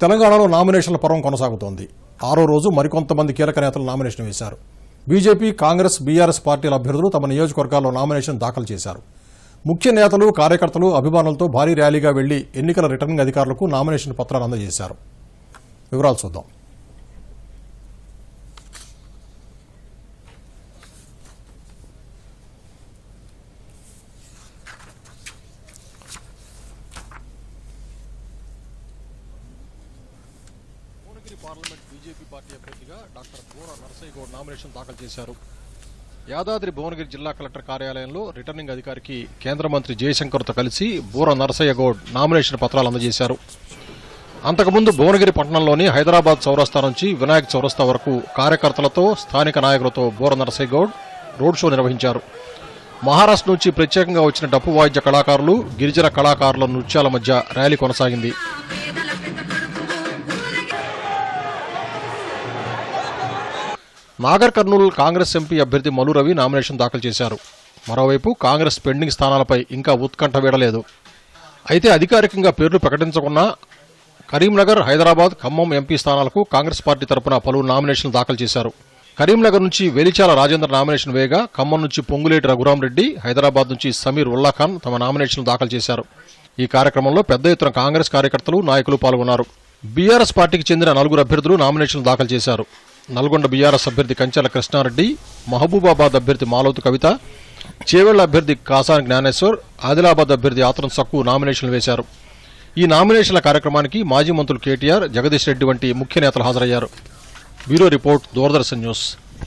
తెలంగాణలో నామినేషన్ల పర్వం కొనసాగుతోంది. ఆరో రోజు మరికొంతమంది కీలక నేతలు నామినేషన్ వేశారు. బీజేపీ కాంగ్రెస్ బీఆర్ఎస్ పార్టీల అభ్యర్థులు తమ నియోజకవర్గాల్లో నామినేషన్ దాఖలు చేశారు. ముఖ్య నేతలు కార్యకర్తలు అభిమానులతో భారీ ర్యాలీగా వెళ్ళి ఎన్నికల రిటర్నింగ్ అధికారులకు నామినేషన్ పత్రాలు అందజేశారు. వివరాలు చూద్దాం. యాదగిరి పార్లమెంట్ బీజేపీ పార్టీ అభ్యర్థిగా డాక్టర్ బోర నరసయ్య గౌడ్ నామినేషన్ దాఖలు చేశారు. యాదాద్రి భువనగిరి జిల్లా కలెక్టర్ కార్యాలయంలో రిటర్నింగ్ అధికారికి కేంద్ర మంత్రి జయశంకర్తో కలిసి బూర నరసయ్య గౌడ్ నామినేషన్ పత్రాలు అందజేశారు. అంతకుముందు భువనగిరి పట్టణంలోని హైదరాబాద్ చౌరస్తా నుంచి వినాయక్ చౌరస్తా వరకు కార్యకర్తలతో స్థానిక నాయకులతో బూర నరసయ్య గౌడ్ రోడ్ షో నిర్వహించారు. మహారాష్ట్ర నుంచి ప్రత్యేకంగా వచ్చిన డప్పు వాయిద్య కళాకారులు గిరిజన కళాకారుల నృత్యాల మధ్య ర్యాలీ కొనసాగింది. నాగర్ కర్నూలు కాంగ్రెస్ ఎంపీ అభ్యర్థి మలు రవి నామినేషన్ దాఖలు చేశారు. మరోవైపు కాంగ్రెస్ పెండింగ్ స్థానాలపై ఇంకా ఉత్కంఠ వీడలేదు. అయితే అధికారికంగా పేర్లు ప్రకటించకున్నా కరీంనగర్ హైదరాబాద్ ఖమ్మం ఎంపీ స్థానాలకు కాంగ్రెస్ పార్టీ తరపున పలువురు నామినేషన్లు దాఖలు చేశారు. కరీంనగర్ నుంచి వెలిచాల రాజేంద్ర నామినేషన్ వేయగా ఖమ్మం నుంచి పొంగులేటి రఘురామరెడ్డి హైదరాబాద్ నుంచి సమీర్ ఉల్లాఖాన్ తమ నామినేషన్లు దాఖలు చేశారు. ఈ కార్యక్రమంలో పెద్ద ఎత్తున కాంగ్రెస్ కార్యకర్తలు నాయకులు పాల్గొన్నారు. బీఆర్ఎస్ పార్టీకి చెందిన నలుగురు అభ్యర్థులు నామినేషన్లు దాఖలు చేశారు. నల్గొండ బీఆర్ఎస్ అభ్యర్థి కంచెల కృష్ణారెడ్డి మహబూబాబాద్ అభ్యర్థి మాలోతు కవిత చేవెళ్ళ అభ్యర్థి కాసాని జ్ఞానేశ్వర్ ఆదిలాబాద్ అభ్యర్థి ఆత్రం సక్కు నామినేషన్లు వేశారు. ఈ నామినేషన్ల కార్యక్రమానికి మాజీ మంత్రులు కేటీఆర్ జగదీష్ రెడ్డి వంటి ముఖ్య నేతలు హాజరయ్యారు. Bureau report Doordarshan news.